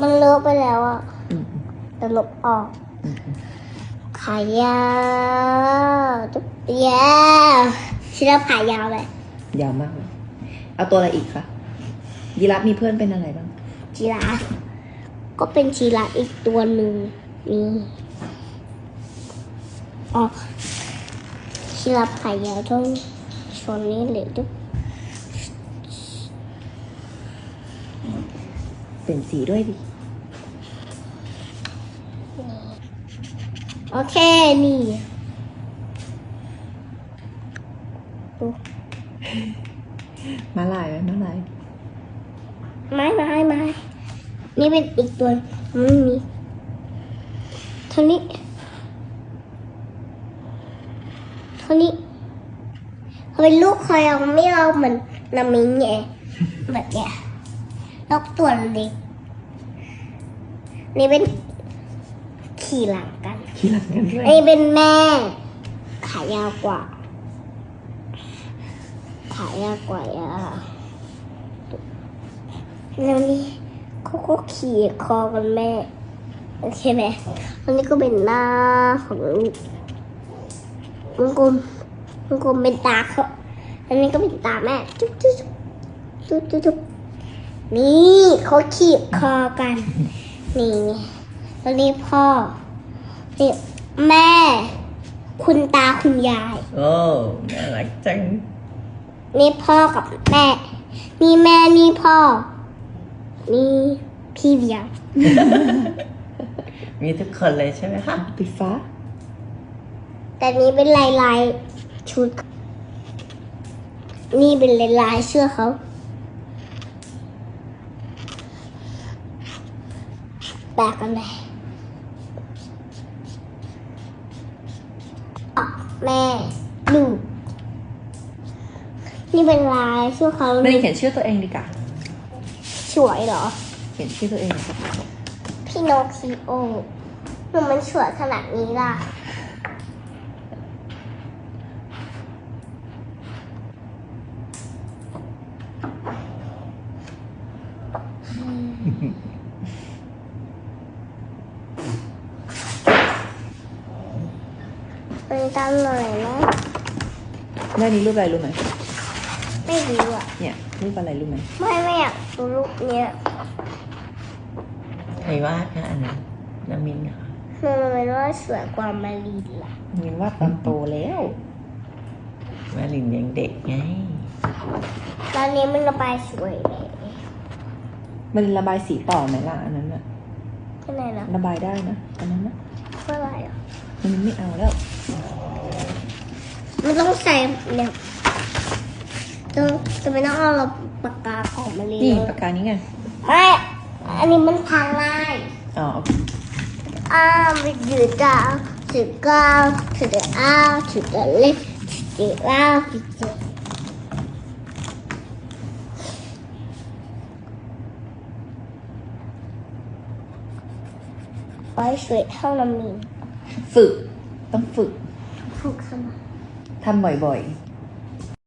มันเลอะไปแล้วอะอืมจะลบออกอืมอืมขายาวตุ๊บยาวชิลาขายาวเลยยาวมากเลยเอาตัวอะไรอีกคะยีราฟมีเพื่อนเป็นอะไรบ้างจีราฟก็เป็นจีราฟอีกตัวหนึ่งนี่อ๋อชิลาขายาวต้องชนนี้เลยตุ๊บ เป็นสีด้วยดิ โอเคนี่ดูมาลายไหมมาลายไม้ไม้ไม้นี่เป็นอีกตัวมันมีเท่านี้เท่านี้เขาเป็นลูกคอยเอาไม่เอาเหมือนนามิงไงแบบเนี้ยน กตัวเล็กนี่เป็นขี่หลังกันขี้หลังกันด้วยอันนี้เป็นแม่ ขายาวกว่า ขายาวกว่าอะแล้วนี่เขาก็ขี่คอกันแม่โอเคไหมอันนี้ก็เป็นหน้าของลูกลุงกลมลุงกลมเป็นตาเขาอันนี้ก็เป็นตาแม่จุ๊บจุ๊บจุ๊บจุ๊บจุ๊บ นี่เขาขีบคอกัน นี่ไงแล้วนี่พ่อนี่แม่ คุณตาคุณยาย โอ้น่ารักจัง นี่พ่อกับแม่ นี่แม่นี่พ่อ นี่พี่เลี้ยงมีทุกคนเลยใช่ไหมคะปีฟ้า แต่นี้เป็นลายลายๆชุด นี่เป็นลายลายๆเสื้อเขา แปลกกันเลยอะแม่ลูกนี่เป็นลายเสื้อเขาไม่ได้เขียนชื่อตัวเองดีกว่าสวยเหรอ เขียนชื่อตัวเองครับพี่โนคิโอหนูมันสวยขนาดนี้ล่ะ ไปตามหน่อยนะแม่นี้รูปอะไรรู้ไหมไม่รู้อะ เนี่ยรูปอะไรรู้ไหมไม่ไม่อยากดูรูปเนี้ยใครวาดคะอันนั้นนามินค่ะมันเป็นว่าสวยกว่ามารีนล่ะนามินวาดตอนโตแล้วมาลินยังเด็กไงตอนนี้มันระบายสวยเลยมันระบายสีต่อไหมล่ะอันนั้นอะที่ไหนนะระบายได้นะอันนั้นนะเมื่อไหร่อะ มันไม่เอาแล้ว มันต้องใส่เนี่ยต้องจะไม่ต้องเอาเราปากกาของมารีนี่นปากกานี้ไงไม่อันนี้มันทางง่ายอ๋อโอเคอ้าวไปยืดดาวถือก้าวถือเดอ้าวถือเดเล็กถืออ้าวถือเดไว้สวยเท่าน้ำมิน ฝึกต้องฝึก ฝึกสมาทำบ่อยๆ